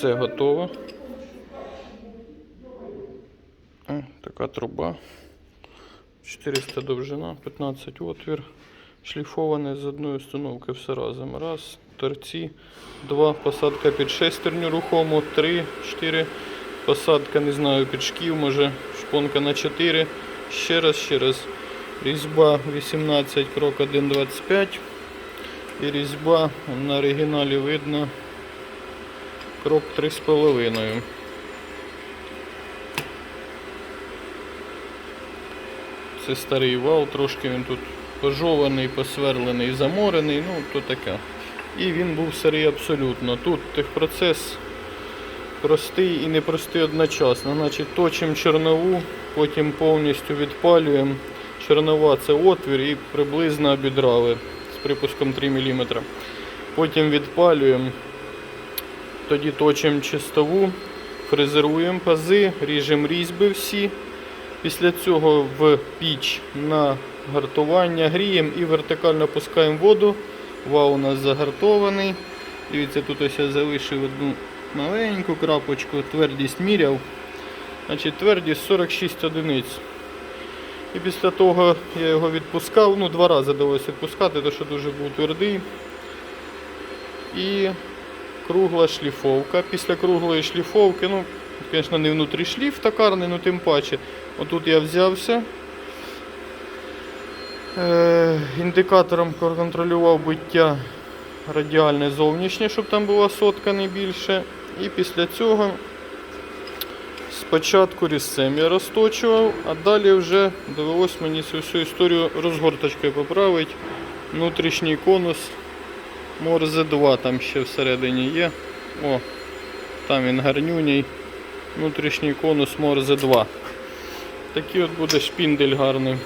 Все готово. Така труба. 400 довжина, 15 отвір. Шліфоване з одної установки все разом. Раз, торці, два, посадка під шестерню рухому, три, чотири, посадка, не знаю, під шків, може, шпонка на 4. Ще раз, ще раз. Різьба 18, крок 1,25. І різьба на оригіналі видно крок 3,5. Це старий вал, трошки він тут пожований, посверлений, заморений, ну то таке. І він був сирий абсолютно. Тут техпроцес простий і непростий одночасно. Значить, точимо чорнову, потім повністю відпалюємо. Чорнова це отвір і приблизно обідрали з припуском 3 мм. Потім відпалюємо, тоді точимо чистову, фрезеруємо пази, ріжемо різьби всі. Після цього в піч на гартування гріємо і вертикально пускаємо воду. Вал у нас загартований. Дивіться, тут ось я залишив одну маленьку крапочку, твердість міряв. Значить, твердість 46 одиниць. І після того я його відпускав, ну два рази довелося відпускати, тому що дуже був твердий. І кругла шліфовка. Після круглої шліфовки, ну, звісно, не внутрі шліф токарний, ну тим паче. Отут я взявся. Е, індикатором контролював биття радіальне зовнішнє, щоб там була сотка не більше. І після цього спочатку різцем я розточував, а далі вже довелось мені цю всю історію розгорточкою поправити. Внутрішній конус Морзе 2 там ще всередині є. О, там він гарнюній. Внутрішній конус Морзе 2. Такий от буде шпіндель гарний.